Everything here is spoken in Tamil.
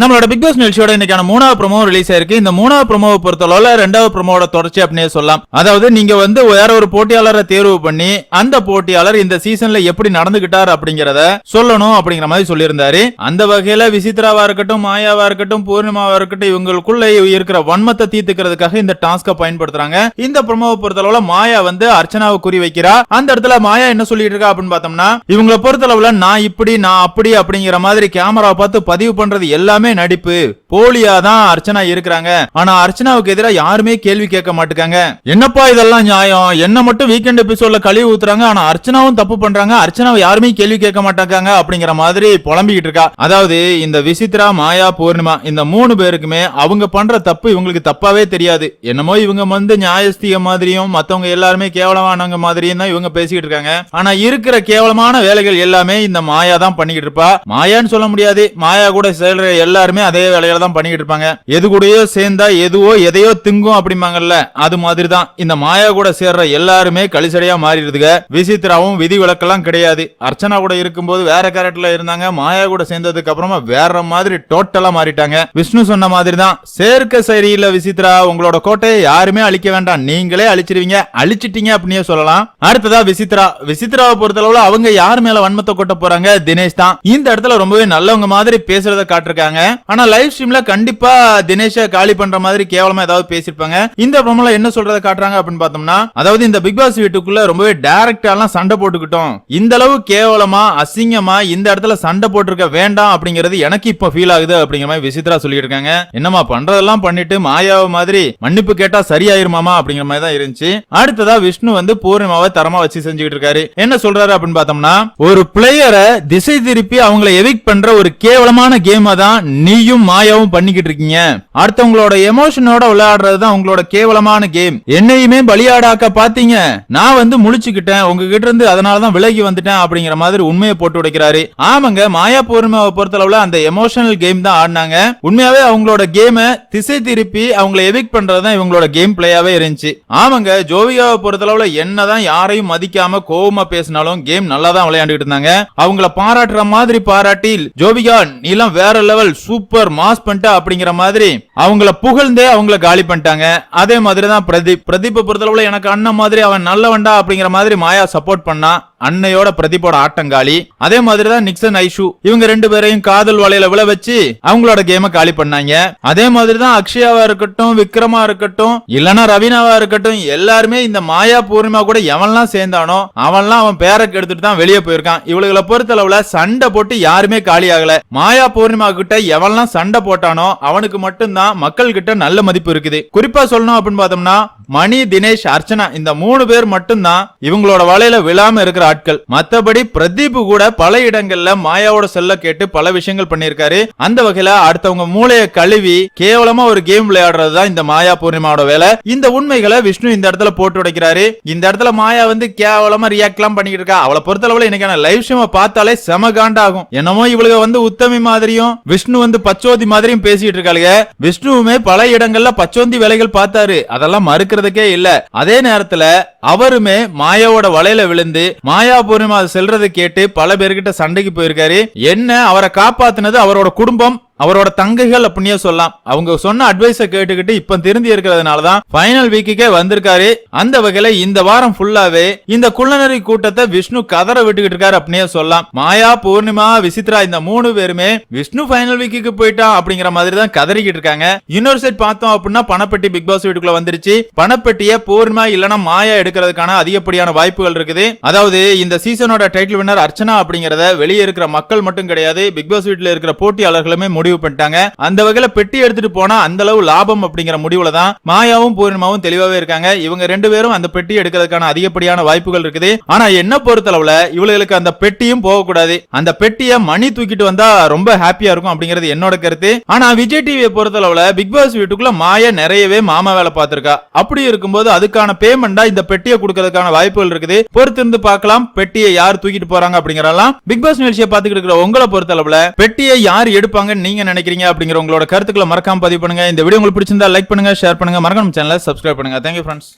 நம்மளோட பிக் பாஸ் நிகழ்ச்சியோட இன்னைக்கான மூணாவது ப்ரோமோ ரிலீஸ் ஆயிருக்கு. இந்த மூணாவது ப்ரோமோவை பொறுத்தளவுல ரெண்டாவது ப்ரோமோட தொடர்ச்சி அப்படின்னே சொல்லலாம். அதாவது நீங்க வந்து வேற ஒரு போட்டியாளரை தேர்வு பண்ணி அந்த போட்டியாளர் இந்த சீசன்ல எப்படி நடந்துகிட்டார் அப்படிங்கறத சொல்லணும் அப்படிங்கிற மாதிரி சொல்லியிருந்தாரு. அந்த வகையில விசித்ராவா இருக்கட்டும் மாயாவா இருக்கட்டும் பூர்ணிமாவா இருக்கட்டும் இவங்களுக்குள்ள இருக்கிற வன்மத்தை தீர்த்துக்கிறதுக்காக இந்த டாஸ்க பயன்படுத்துறாங்க. இந்த ப்ரோமோவை பொறுத்தளவுல மாயா வந்து அர்ச்சனாவை குறி வைக்கிறா. அந்த இடத்துல மாயா என்ன சொல்லிட்டு இருக்கா அப்படின்னு பார்த்தோம்னா இவங்களை பொறுத்தளவுல நான் இப்படி நான் அப்படி அப்படிங்கிற மாதிரி கேமரா பார்த்து பதிவு பண்றது எல்லாமே நடிப்பு. போலியா தான் அர்ச்சனா இருக்கிறாங்க. ஆனா அர்ச்சனாவுக்கு எதிராக யாருமே கேள்வி கேட்க மாட்டுக்காங்க. என்னப்பா இதெல்லாம் நியாயம்? என்ன மட்டும் வீக்கெண்ட் எபிசோட்ல கழுவி ஊத்துறாங்க. ஆனா அர்ச்சனாவும் தப்பு பண்றாங்க. அர்ச்சனாவை யாருமே கேள்வி கேட்க மாட்டாங்க அப்படிங்கிற மாதிரி புலம்பிக்கிட்டு இருக்கா. அதாவது இந்த விசித்ரா மாயா பூர்ணிமா இந்த மூணு பேருக்குமே அவங்க பண்ற தப்பு இவங்களுக்கு தப்பாவே தெரியாது. என்னமோ இவங்க வந்து நியாயஸ்திக மாதிரியும் மத்தவங்க எல்லாருமே கேவலமானவங்க மாதிரியும் தான் இவங்க பேசிக்கிட்டு இருக்காங்க. ஆனா இருக்கிற கேவலமான வேலைகள் எல்லாமே இந்த மாயா தான் பண்ணிக்கிட்டு இருப்பா. மாயான்னு சொல்ல முடியாது. மாயா கூட செயல்ற எல்லா எல்லாருமே அதே வேலையில தான் பண்ணிக்கிட்டு இருப்பாங்க. எது கூடயோ சேர்ந்தா எதுவோ எதையோ திங்கும் அப்படிம்பாங்கல்ல அது மாதிரி தான் இந்த மாயா கூட சேர்ற எல்லாருமே கலிசடையா மாறிடுதுங்க விசித்ராவும் விதி விளக்கெல்லாம் கிடையாது. அர்ச்சனா கூட இருக்கும்போது வேற கேரக்டர்ல இருந்தாங்க. மாயா கூட சேர்ந்ததுக்கு அப்புறமா வேற மாதிரி டோட்டலா மாறிட்டாங்க. விஷ்ணு சொன்ன மாதிரி தான் சேர்க்க சரியில்லை விசித்ரா உங்களோட கோட்டையை யாருமே அழிக்க வேண்டாம். நீங்களே அழிச்சிருவீங்க. அழிச்சிட்டீங்க அப்படின்னே சொல்லலாம். அடுத்ததா விசித்ரா விசித்ராவை பொறுத்தளவுல அவங்க யார் மேல வன்மத்தை கொட்ட போறாங்க? தினேஷ் தான். இந்த இடத்துல ரொம்பவே நல்லவங்க மாதிரி பேசுறத காட்டிருக்காங்க. ஆனா லைவ் ஸ்ட்ரீம்ல கண்டிப்பா தினேஷ காலி பண்ற மாதிரி கேவலமா ஏதாவது பேசிருப்பாங்க. இந்த ப்ரோமோல என்ன சொல்றத காட்டுறாங்க அப்படின்னு பார்த்தோம்னா அதாவது இந்த பிக் பாஸ் வீட்டுக்குள்ள ரொம்பவே டைரக்டாலாம் சண்டை போட்டுக்கிட்டோம். இந்த அளவு கேவலமா அசிங்கமா இந்த இடத்துல சண்டை போட்டிருக்க வேண்டாம் அப்படிங்கிறது எனக்கு இப்ப ஃபீல் ஆகுது அப்படிங்கிற மாதிரி விசித்ரா சொல்லிட்டு இருக்காங்க. என்னமா பண்றதெல்லாம் பண்ணிட்டு மாயாவை மாதிரி மன்னிப்பு கேட்டா சரியாயிருமாமா அப்படிங்கிற மாதிரி தான் இருந்துச்சு. அடுத்ததா விஷ்ணு வந்து பூர்ணிமாவை தரமா வச்சு செஞ்சுக்கிட்டு இருக்காரு. என்ன சொல்றாரு அப்படின்னு பார்த்தோம்னா ஒரு பிளேயரை திசை திருப்பி அவங்கள எவிக் பண்ற ஒரு கேவலமான கேமா தான் நீயும் மாயாவும் பண்ணிக்கிட்டு இருக்கீங்க. அடுத்தவங்களோட எமோஷனோட விளையாடுறது தான் உங்களோட கேவலமான கேம் என்னையுமே பலியாடாக்க பாத்தீங்க. நான் வந்து முழிச்சுக்கிட்டேன். உங்ககிட்ட இருந்து அதனாலதான் விலகி வந்துட்டேன் அப்படிங்கிற மாதிரி உண்மையை போட்டு உடைக்கிறாரு. ஆமாங்க மாயா பூர்ணிமாவை பொறுத்தளவுல அந்த எமோஷனல் கேம் தான் ஆடினாங்க. உண்மையாவே அவங்களோட கேமை திசை திருப்பி அவங்கள எவிக் பண்றதுதான் இவங்களோட கேம் பிளேயாவே இருந்துச்சு. ஆமாங்க ஜோவியாவை பொறுத்தளவுல என்னதான் யாரையும் மதிக்காம கோவமா பேசினாலும் கேம் நல்லா தான் விளையாண்டுட்டு இருந்தாங்க. அவங்கள பாராட்டுற மாதிரி பாராட்டி ஜோவிகா எல்லாம் வேற லெவல் சூப்பர் மாஸ் பண்ணிட்டா அப்படிங்கிற மாதிரி அவங்கள புகழ்ந்தே அவங்கள காலி பண்ணிட்டாங்க. அதே மாதிரி தான் பிரதீப் பிரதீப்பை பொறுத்தளவுல எனக்கு அண்ணன் மாதிரி அவன் நல்லவன்டா அப்படிங்கிற மாதிரி மாயா சப்போர்ட் பண்ணா அன்னையோட பிரதீப்போட ஆட்டங்காலி அதே மாதிரி தான் நிக்சன் ஐஷு இவங்க ரெண்டு பேரையும் காதல் வலையில விழ வச்சு அவங்களோட கேம காலி பண்ணாங்க. அதே மாதிரி தான் அக்ஷயாவா இருக்கட்டும் விக்ரமா இருக்கட்டும் இல்லனா ரவீனாவா இருக்கட்டும் எல்லாருமே இந்த மாயா பூர்ணிமா கூட எவன்லாம் சேர்ந்தானோ அவன்லாம் அவன் பேரை எடுத்துட்டு தான் வெளியே போயிருக்கான். இவளுகளை பொறுத்தளவுல சண்டை போட்டு யாருமே காலி ஆகல மாயா பூர்ணிமா கிட்ட எவன்லாம் சண்டை போட்டானோ அவனுக்கு மட்டும்தான் மக்கள் கிட்ட நல்ல மதிப்பு இருக்குது. குறிப்பா சொல்லணும் அப்படின்னு பார்த்தோம்னா மணி தினேஷ் அர்ச்சனா இந்த மூணு பேர் மட்டும்தான் இவங்களோட வலையில விழாம இருக்கிற ஆட்கள். மத்தபடி பிரதீப் கூட பல இடங்கள்ல மாயாவோட செல்ல கேட்டு பல விஷயங்கள் பண்ணிருக்காரு அந்த வகையில அடுத்தவங்க மூளைய கழுவி கேவலமா ஒரு கேம் விளையாடுறதுதான் இந்த மாயா பூர்ணிமாவோட வேலை. இந்த உண்மைகளை விஷ்ணு இந்த இடத்துல போட்டு உடைக்கிறாரு. இந்த இடத்துல மாயா வந்து கேவலமா ரியாக்ட் எல்லாம் பண்ணிட்டு இருக்கா. அவளை பொறுத்தளவுல இன்னைக்கான லைவ் ஷோ பார்த்தாலே செம காண்டாகும். என்னமோ இவளுக வந்து உத்தமி மாதிரியும் விஷ்ணு வந்து பச்சோதி மாதிரியும் பேசிட்டு இருக்காளுங்க விஷ்ணுவுமே பல இடங்கள்ல பச்சோந்தி வேலைகள் பார்த்தாரு. அதெல்லாம் மறுக்க மறுக்கிறதுக்கே இல்ல. அதே நேரத்துல அவருமே மாயாவோட வலையில விழுந்து மாயா பூர்ணிமா செல்றதை கேட்டு பல பேர்கிட்ட சண்டைக்கு போயிருக்காரு. என்ன அவரை காப்பாத்துனது அவரோட குடும்பம்? அவரோட தங்கைகள் அப்படின்னே சொல்லலாம். அவங்க சொன்ன அட்வைஸ கேட்டுக்கிட்டு இப்ப திருந்தி இருக்கிறதுனாலதான் ஃபைனல் வீக்குக்கே வந்திருக்காரு. அந்த வகையில இந்த வாரம் ஃபுல்லாவே இந்த குள்ளநரி கூட்டத்தை விஷ்ணு கதற விட்டுக்கிட்டு இருக்காரு அப்படின்னே சொல்லலாம். மாயா பூர்ணிமா விசித்ரா இந்த மூணு பேருமே விஷ்ணு ஃபைனல் வீக்குக்கு போயிட்டான் அப்படிங்கிற மாதிரி தான் கதறிக்கிட்டு இருக்காங்க. இன்னொரு சைட் பார்த்தோம் அப்படின்னா பணப்பட்டி பிக் பாஸ் வீட்டுக்குள்ள வந்துருச்சு. பணப்பெட்டிய பூர்ணிமா இல்லனா மாயா எடுக்கிறதுக்கான அதிகப்படியான வாய்ப்புகள் இருக்குது. அதாவது இந்த சீசனோட டைட்டில் வின்னர் அர்ச்சனா அப்படிங்கறத வெளியே இருக்கிற மக்கள் மட்டும் கிடையாது பிக் பாஸ் வீட்டுல இருக்கிற போட்டியாளர்களுமே முடிவு பண்ணிட்டாங்க. அந்த வகையில பெட்டி எடுத்துட்டு போனா அந்த அளவு லாபம் அப்படிங்கிற முடிவுல தான் மாயாவும் பூர்ணிமாவும் தெளிவாவே இருக்காங்க. இவங்க ரெண்டு பேரும் அந்த பெட்டி எடுக்கிறதுக்கான அதிகப்படியான வாய்ப்புகள் இருக்குது. ஆனா என்ன பொறுத்தளவுல இவளுக்கு அந்த பெட்டியும் போகக்கூடாது. அந்த பெட்டியை மணி தூக்கிட்டு வந்தா ரொம்ப ஹாப்பியா இருக்கும் அப்படிங்கிறது என்னோட கருத்து. ஆனா விஜய் டிவியை பொறுத்தளவுல பிக் பாஸ் வீட்டுக்குள்ள மாயா நிறையவே மாமா வேலை பார்த்திருக்கா. அப்படி இருக்கும்போது அதுக்கான பேமெண்டா இந்த பெட்டியை கொடுக்கறதுக்கான வாய்ப்புகள் இருக்குது. பொறுத்திருந்து பார்க்கலாம் பெட்டியை யார் தூக்கிட்டு போறாங்க அப்படிங்கறதெல்லாம். பிக் பாஸ் நிகழ்ச்சியை பார்த்துக்கிட்டு இருக்கிற உங்களை பொறுத்தளவுல பெட்டியை யார் எடுப்பாங்கன்னு நீங்க நினைக்கிறீங்க அப்படிங்கிற உங்களோட கருத்துக்களை மறக்காம பதிவு பண்ணுங்க. இந்த வீடியோ உங்களுக்கு பிடிச்சிருந்தா லைக் பண்ணுங்க ஷேர் பண்ணுங்க. மறக்காம சேனலை சப்ஸ்கிரைப் பண்ணுங்க. Thank you friends